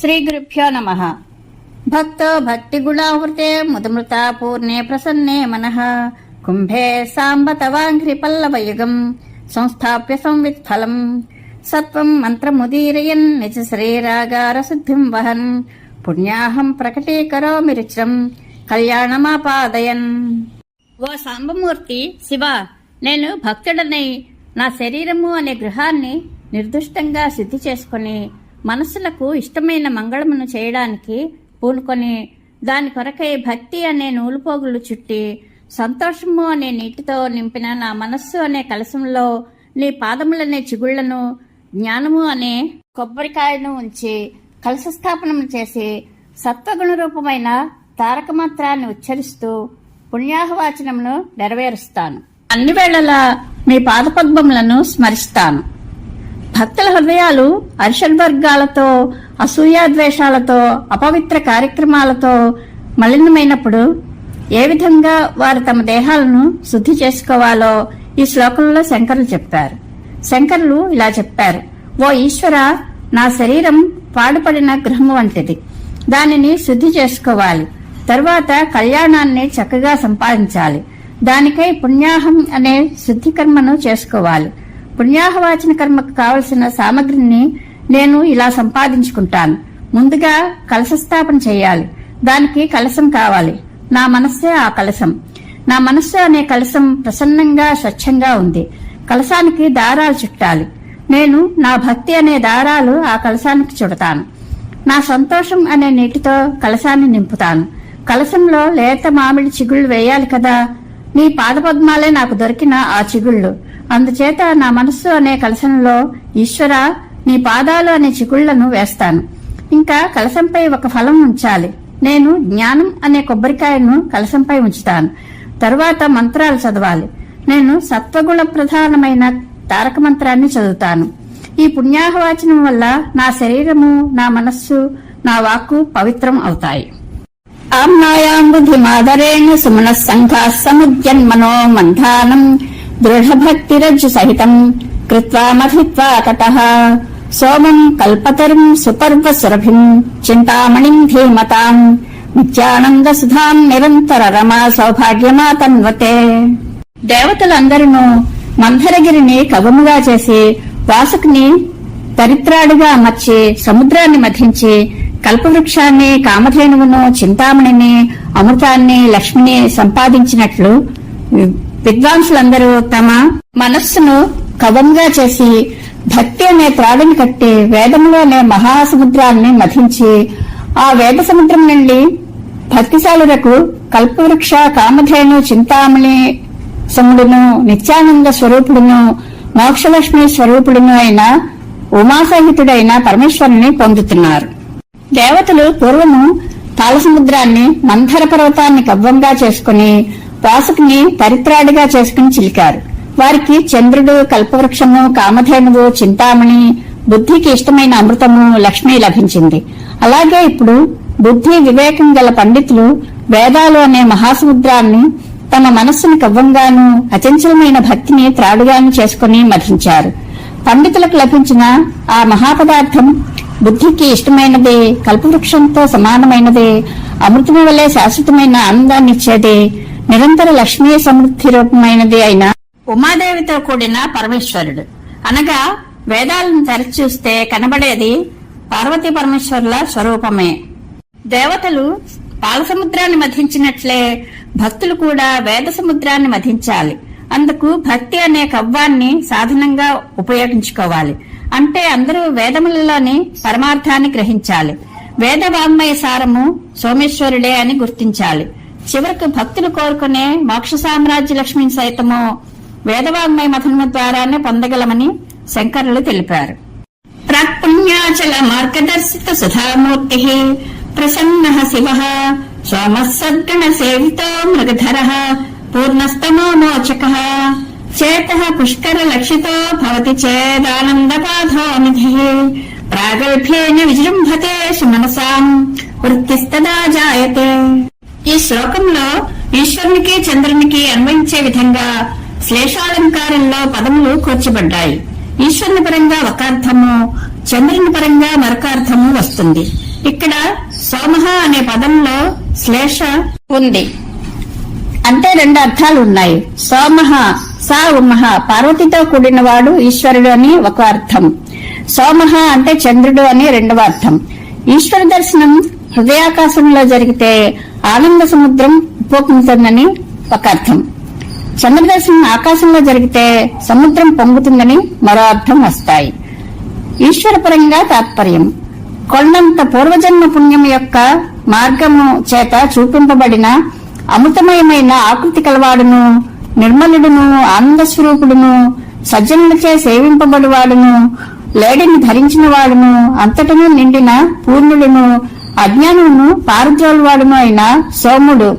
శ్రీ గురుభ్యో నమ. భక్తో భక్తి గుణావృతే ముదమృత పూర్ణే ప్రసన్నే మనః. కుంభే సాంబ తవాంఘ్రి పల్లవయుగం సంస్థాప్య సంవిత్ఫలం. సత్వం మంత్రముదీరయన్ నిజ శరీరాగార శుద్ధిం వహన్. పుణ్యాహం ప్రకటీకరోమి రుచిరం కళ్యాణమాపాదయన్. ఓ సాంబమూర్తి శివ నేను భక్తుడనై నా శరీరము అనే గృహాన్ని నిర్దుష్టంగా శుద్ధి చేసుకుని మనసులకు ఇష్టమైన మంగళమును చేయడానికి పూనుకొని దాని కొరకై భక్తి అనే నూలుపోగులు చుట్టి సంతోషము అనే నీటితో నింపిన నా మనస్సు అనే కలశంలో నీ పాదములనే చిగుళ్ళను జ్ఞానము అనే కొబ్బరికాయను ఉంచి కలశస్థాపనం చేసి సత్వగుణ రూపమైన తారకమంత్రాన్ని ఉచ్చరిస్తూ పుణ్యాహవాచనమును నెరవేరుస్తాను. అన్ని వేళలా మీ పాదపద్మములను స్మరిస్తాను. భక్తుల హృదయాలు అరిషడ్వర్గాలతో అసూయాద్వేషాలతో అపవిత్ర కార్యక్రమాలతో మలినమైనప్పుడు ఏ విధంగా వారు తమ దేహాలను శుద్ధి చేసుకోవాలో ఈ శ్లోకంలో శంకరులు చెప్పారు శంకరులు ఇలా చెప్పారు. ఓ ఈశ్వర నా శరీరం పాడుపడిన గృహము వంటిది. దానిని శుద్ధి చేసుకోవాలి. తరువాత కళ్యాణాన్ని చక్కగా సంపాదించాలి. దానికై పుణ్యాహం అనే శుద్ధి కర్మను చేసుకోవాలి. పుణ్యాహవాచన కర్మకు కావలసిన సామగ్రిని నేను ఇలా సంపాదించుకుంటాను. ముందుగా కలశస్థాపన చేయాలి. దానికి కలశం కావాలి. నా మనస్సే ఆ కలశం. నా మనస్సు అనే కలశం ప్రసన్నంగా స్వచ్ఛంగా ఉంది. కలశానికి దారాలు చుట్టాలి. నేను నా భక్తి అనే దారాలు ఆ కలశానికి చుడతాను. నా సంతోషం అనే నీటితో కలశాన్ని నింపుతాను. కలశంలో లేత మామిడి చిగుళ్ళు వేయాలి కదా. నీ పాదపద్మాలే నాకు దొరికిన ఆ చిగుళ్ళు. అందుచేత నా మనస్సు అనే కలశంలో ఈశ్వర నీ పాదాలు అనే చిగుళ్ళను వేస్తాను. ఇంకా కలశంపై ఒక ఫలం ఉంచాలి. నేను జ్ఞానం అనే కొబ్బరికాయను కలశంపై ఉంచుతాను. తరువాత మంత్రాలు చదవాలి. నేను సత్వగుణ ప్రధానమైన తారక మంత్రాన్ని చదువుతాను. ఈ పుణ్యాహవాచనం వల్ల నా శరీరము నా మనస్సు నా వాక్కు పవిత్రం అవుతాయి. ఆమ్నాయాం బుద్ధిమాదరేణ సుమన సంఘా సముద్యన్మనో మంధానం कृत्वा సహితం కృత్వా మథిత్వా తతః సోమం కల్పతరుం సుపర్వ సురభిం చింతామణిం ధీమతాం నిత్యానంద సుధాం నిరంతర రమా సౌభాగ్యమాతన్వతే దేవతలందరూ మంథరగిరిని కవముగా చేసి వాసుకుని దరిద్రాడిగా అమర్చి సముద్రాన్ని మధించి కల్పవృక్షాన్ని కామధేనువును చింతామణిని అమృతాన్ని లక్ష్మిని సంపాదించినట్లు విద్వాంసులందరూ తమ మనస్సును కవంగా చేసి భక్తి అనే త్రాడుని కట్టి వేదంలోనే మహాసముద్రాన్ని మధించి ఆ వేద సముద్రం నుండి భక్తిశాలులకు కల్పవృక్ష కామధేను చింతామణి సముడును నిత్యానంద స్వరూపుడును మోక్షలక్ష్మి స్వరూపుడును అయిన ఉమాసహితుడైన పరమేశ్వరుని పొందుతున్నారు. దేవతలు పూర్వము పాలసముద్రాన్ని మంథర పర్వతాన్ని కవ్వంగా చేసుకుని వాసుకుని పరిత్రాడిగా చేసుకుని చిలికారు. వారికి చంద్రుడు కల్పవృక్షము కామధేనువు చింతామణి బుద్ధికి ఇష్టమైన అమృతము లక్ష్మి లభించింది. అలాగే ఇప్పుడు బుద్ధి వివేకం గల పండితులు వేదాలు అనే మహాసముద్రాన్ని తమ మనస్సును కవ్వంగాను అచంచలమైన భక్తిని త్రాడుగాను చేసుకుని మధించారు. పండితులకు లభించిన ఆ మహాపదార్థం బుద్ధికి ఇష్టమైనది కల్పవృక్షంతో సమానమైనది అమృతము వలె శాశ్వతమైన ఆనందాన్ని ఇచ్చేది నిరంతర లక్ష్మీ సమృద్ధి రూపమైనది అయిన ఉమాదేవితో కూడిన పరమేశ్వరుడు. అనగా వేదాలను తెరచూస్తే కనబడేది పార్వతీ పరమేశ్వరుల స్వరూపమే. దేవతలు పాలసముద్రాన్ని మధించినట్లే భక్తులు కూడా వేద సముద్రాన్ని మధించాలి. అందుకు భక్తి అనే కవ్వాన్ని సాధనంగా ఉపయోగించుకోవాలి. అంటే అందరూ వేదములలోని పరమార్థాన్ని గ్రహించాలి. వేద వాంగ్మయ సారము సోమేశ్వరుడే అని గుర్తించాలి. చివరకు భక్తులు కోరుకునే మోక్ష సామ్రాజ్య లక్ష్మిని సైతము వేదవాంగ్మయ మథనము ద్వారానే పొందగలమని శంకరులు తెలిపారు. ప్రాక్పుణ్యాచల మార్గదర్శిత సుధామూర్తి ప్రసన్న శివ సోమ సద్గణ సేవితో మృగధర పూర్ణస్తమో మోచక చేత పుష్కర లక్షితో భవతి చేదానందపాధో నిధి ప్రాగల్భ్యేన విజృంభతే సుమనసాం వృత్తిస్తదా జాయతే ఈ శ్లోకంలో ఈశ్వరునికి చంద్రునికి అన్వయించే విధంగా శ్లేషాలంకారంలో పదములు కూర్చబడ్డాయి. ఈశ్వరుని పరంగా ఒక అర్థము చంద్రుని పరంగా మరొక అర్థము వస్తుంది. ఇక్కడ సోమహ అనే పదంలో శ్లేష ఉంది. అంటే రెండు అర్థాలు ఉన్నాయి. సోమహ సా ఉమహ పార్వతితో కూడినవాడు ఈశ్వరుడు అని ఒక అర్థం. సోమహ అంటే చంద్రుడు అని రెండవ అర్థం. ఈశ్వర దర్శనం హృదయాకాశంలో జరిగితే ఆనంద సముద్రం ఉప్పొంగుతుందని ఒక అర్థం. చంద్ర దర్శనం ఆకాశంలో జరిగితే సముద్రం పొంగుతుందని మరో అర్థం వస్తాయి. ఈశ్వరపరంగా తాత్పర్యం. కొండంత పూర్వజన్మ పుణ్యం యొక్క మార్గము చేత చూపింపబడిన అమృతమయమైన ఆకృతి కలవాడును నిర్మలుడును ఆనంద స్వరూపుడును సజ్జనులచే సేవింపబడివాడును లేడిని ధరించిన వాడును అంతటను నిండిన పూర్ణుడును అజ్ఞానమును పారద్రోలువాడును అయిన సోముడు.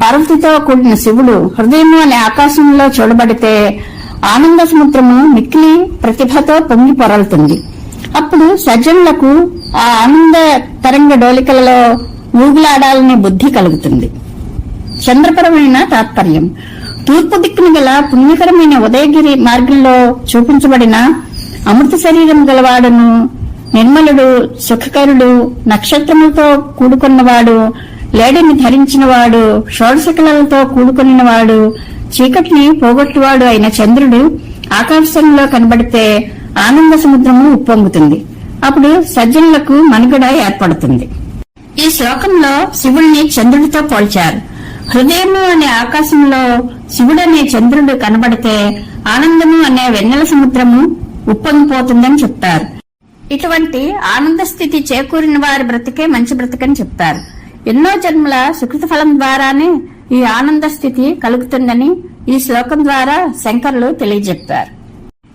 పార్వతితో కూడిన శివుడు హృదయము అనే ఆకాశంలో చూడబడితే ఆనంద సముద్రము మిక్కిలి ప్రతిభతో పొంగి పొరలుతుంది. అప్పుడు సజ్జనులకు ఆ ఆనంద తరంగ డోలికలలో ఊగులాడాలనే బుద్ధి కలుగుతుంది. చంద్రపరమైన తాత్పర్యం. తూర్పు దిక్కున గల పుణ్యకరమైన ఉదయగిరి మార్గంలో చూపించబడిన అమృత శరీరం గలవాడును నిర్మలుడు సుఖకరుడు నక్షత్రములతో కూడుకున్నవాడు లేడిని ధరించినవాడు షోడశకలతో కూడుకున్నవాడు చీకటిని పోగొట్టువాడు అయిన చంద్రుడు ఆకాశంలో కనబడితే ఆనంద సముద్రము ఉప్పొంగుతుంది. అప్పుడు సజ్జనులకు మనుగడ ఏర్పడుతుంది. ఈ శ్లోకంలో శివుణ్ణి చంద్రుడితో పోల్చారు. హృదయము అనే ఆకాశంలో శివుడనే చంద్రుడు కనబడితే ఆనందము అనే వెన్నెల సముద్రము ఉప్పొంగిపోతుందని చెప్తారు. ఇటువంటి ఆనంద స్థితి చేకూరిన వారి బ్రతికే మంచి బ్రతికని చెప్తారు. ఎన్నో జన్మల సుకృత ఫలం ద్వారానే ఈ ఆనంద స్థితి కలుగుతుందని ఈ శ్లోకం ద్వారా శంకరులు తెలియజెప్పారు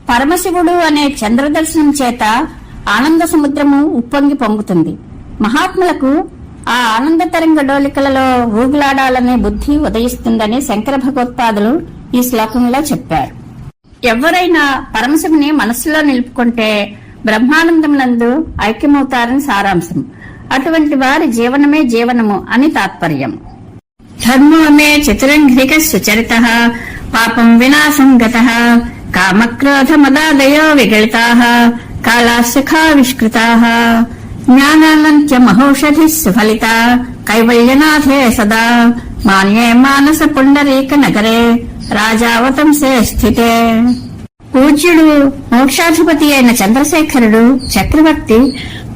పరమశివుడు అనే చంద్రదర్శనం చేత ఆనంద సముద్రము ఉప్పొంగి పొంగుతుంది. మహాత్ములకు ఆ ఆనంద తరంగ డోలికలలో ఊగులాడాలనే బుద్ధి ఉదయిస్తుందని శంకర భగవత్పాదులు ఈ శ్లోకంలో చెప్పారు. ఎవరైనా పరమశివుని మనస్సులో నిలుపుకుంటే బ్రహ్మానందం నందు ఐక్యమవుతారని సారాంశం. అటువంటి వారి జీవనమే జీవనము అని తాత్పర్యం. ధర్మమే చతురంఘ్రిక సుచరిత పాపం వినాశం గత కామక్రోధ మదాదయో విగళితా కాళాశిఖావిష్కృతా. జ్ఞానానంత్య మహౌషధి సుఫలిత కైవల్యనాథే సదా మాన్యే మానస పుండరీక నగరే రాజావతంసే స్థితే పూజ్యుడు మోక్షాధిపతి అయిన చంద్రశేఖరుడు చక్రవర్తి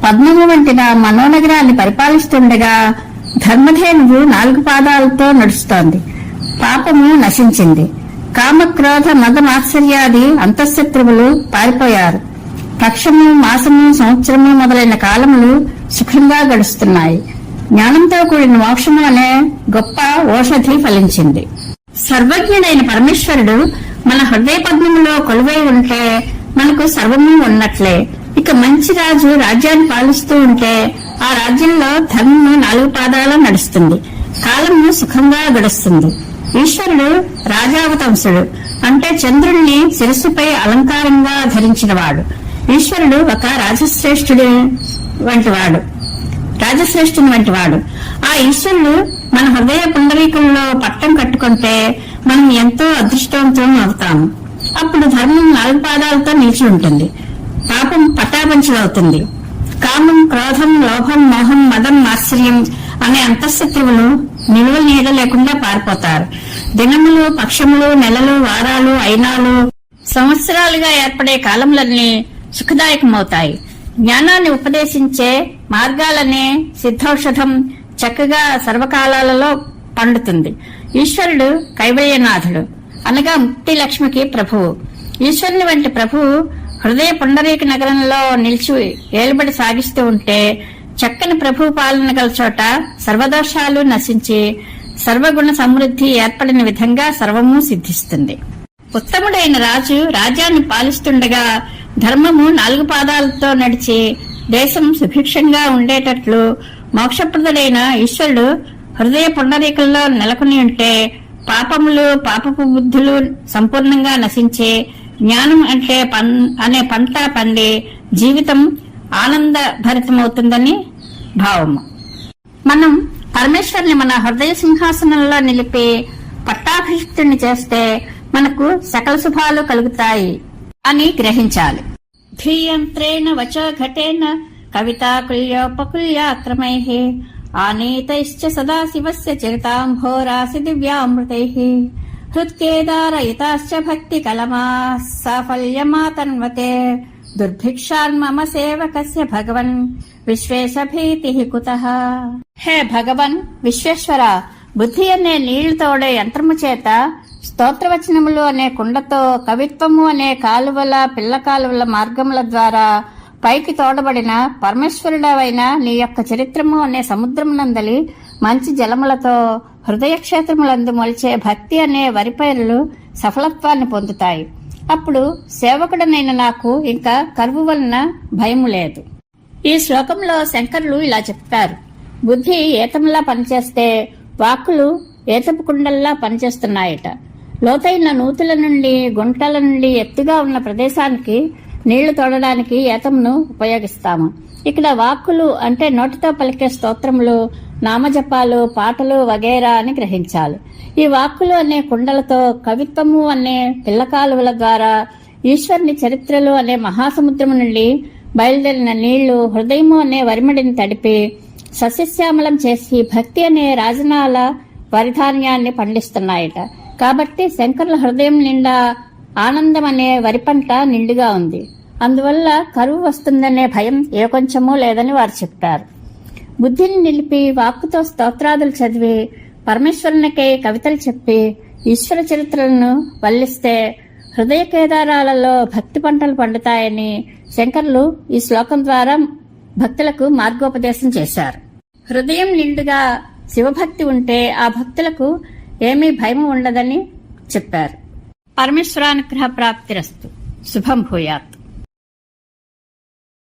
పద్మము వంటి నా మనోనగరాన్ని పరిపాలిస్తుండగా ధర్మధేనువు నాలుగు పాదాలతో నడుస్తోంది. పాపము నశించింది. కామక్రోధ మద మాత్సర్యాది అంతఃశత్రువులు పారిపోయారు. పక్షము మాసము సంవత్సరము మొదలైన కాలములు సుఖంగా గడుస్తున్నాయి. జ్ఞానంతో కూడిన మోక్షము అనే గొప్ప ఓషధి ఫలించింది. సర్వజ్ఞుడైన పరమేశ్వరుడు మన హృదయ పద్మములో కొలువై ఉంటే మనకు సర్వము ఉన్నట్లే. ఇక మంచి రాజు రాజ్యాన్ని పాలిస్తూ ఉంటే ఆ రాజ్యంలో ధర్మము నాలుగు పాదాల నడుస్తుంది. కాలము సుఖంగా గడుస్తుంది. ఈశ్వరుడు రాజావతంసుడు అంటే చంద్రుణ్ణి శిరస్సుపై అలంకారంగా ధరించినవాడు. ఈశ్వరుడు ఒక రాజశ్రేష్ఠుడి వంటివాడు రాజశ్రేష్ఠుని వంటి వాడు. ఆ ఈశ్వరుడు మన హృదయ పుండరీకంలో పట్టం కట్టుకుంటే మనం ఎంతో అదృష్టవంతం అవుతాము అప్పుడు ధర్మం నాలుగు పాదాలతో నిలిచి ఉంటుంది. పాపం పటాపంచలవుతుంది. కామం క్రోధం లోభం మోహం మదం ఆశ్చర్యం అనే అంతఃశత్రువులు నిలువ నీడ లేకుండా పారిపోతారు. దినములు పక్షములు నెలలు వారాలు అయినాలు సంవత్సరాలుగా ఏర్పడే కాలములన్నీ సుఖదాయకమవుతాయి. జ్ఞానాన్ని ఉపదేశించే మార్గాలనే సిద్ధౌషధం చక్కగా సర్వకాలాలలో పండుతుంది. ఈశ్వరుడు కైవల్యనాథుడు. అనగా ముక్తి లక్ష్మికి ప్రభువు. ఈశ్వరుని వంటి ప్రభువు హృదయ పుండరీక నగరంలో నిలిచి ఏలుబడి సాగిస్తూ ఉంటే చక్కని ప్రభు పాలన గల చోట సర్వదోషాలు నశించి సర్వగుణ సమృద్ధి ఏర్పడిన విధంగా సర్వము సిద్ధిస్తుంది. ఉత్తముడైన రాజు రాజ్యాన్ని పాలిస్తుండగా ధర్మము నాలుగు పాదాలతో నడిచి దేశం సుభిక్షంగా ఉండేటట్లు మోక్షప్రదుడైన ఈశ్వరుడు హృదయ పుండరీకంలో నెలకొని ఉంటే పాపములు పాపపు బుద్ధులు సంపూర్ణంగా నశించి జ్ఞానం అంటే పన్ అనే పంట పండి జీవితం ఆనంద భరితమవుతుందని భావము. మనం పరమేశ్వరుని మన హృదయ సింహాసనంలో నిలిపి పట్టాభిషిక్తుని చేస్తే మనకు సకల శుభాలు కలుగుతాయి. అని గ్రహించాలి. ధీయంత్రేణ వచ ఘటేన కవితాకుల్యోపకుల్యాత్రమైः ఆనీతైశ్చ సదాశివस्य చరితాంభోరాసి దివ్యామృతైः హృత్కేదారయితాశ్చ భక్తికలమాः సాఫల్యమాతన్వతే దుర్భిక్షాన్మమ సేవకస్య భగవన్ విశ్వేశభీతిః కుతః. హే భగవన్ విశ్వేశ్వర బుద్ధి అనే నీళ్ళు తోడే యంత్రము చేత స్తోత్రవచనములు అనే కుండతో కవిత్వము అనే కాలువల పిల్ల కాలువల మార్గముల ద్వారా పైకి తోడబడిన పరమేశ్వరుడవైన నీ యొక్క చరిత్రము అనే సముద్రమునందలి మంచి జలములతో హృదయ క్షేత్రములందు మొలిచే భక్తి అనే వరిపైరులు సఫలత్వాన్ని పొందుతాయి. అప్పుడు సేవకుడనైన నాకు ఇంకా కరువు వలన భయము లేదు. ఈ శ్లోకంలో శంకరులు ఇలా చెప్తారు. బుద్ధి ఏతంలా పనిచేస్తే వాక్కులు ఏతపు కుండల్లా పనిచేస్తున్నాయట. లోతైన నూతుల నుండి గుంటల నుండి ఎత్తుగా ఉన్న ప్రదేశానికి నీళ్ళు తోడడానికి ఏతంను ఉపయోగిస్తాము. ఇక్కడ వాక్కులు అంటే నోటితో పలికే స్తోత్రములు నామజపాలు పాటలు వగేరా అని గ్రహించాలి. ఈ వాక్కులు అనే కుండలతో కవిత్వము అనే పిల్లకాలువల ద్వారా ఈశ్వరుని చరిత్రలు అనే మహాసముద్రము నుండి బయలుదేరిన నీళ్ళు హృదయము అనే వరిమడిని తడిపి సస్యశ్యామలం చేసి భక్తి అనే రాజనాల వరిధాన్యాన్ని పండిస్తున్నాయట. కాబట్టి శంకరుల హృదయం నిండా ఆనందం అనే వరి పంట నిండుగా ఉంది. అందువల్ల కరువు వస్తుందనే భయం ఏ కొంచెమూ లేదని వారు చెప్పారు. బుద్ధిని నిలిపి వాక్కుతో స్తోత్రాదులు చదివి పరమేశ్వరునికై కవితలు చెప్పి ఈశ్వర చరిత్రలను వల్లిస్తే హృదయ కేదారాలలో భక్తి పంటలు పండుతాయని శంకర్లు ఈ శ్లోకం ద్వారా భక్తులకు మార్గోపదేశం చేశారు. హృదయం నిండుగా శివభక్తి ఉంటే ఆ భక్తులకు ఏమీ భయం ఉండదని చెప్పారు. పరమేశ్వరానుగ్రహ ప్రాప్తిరస్తు శుభం భూయాత్.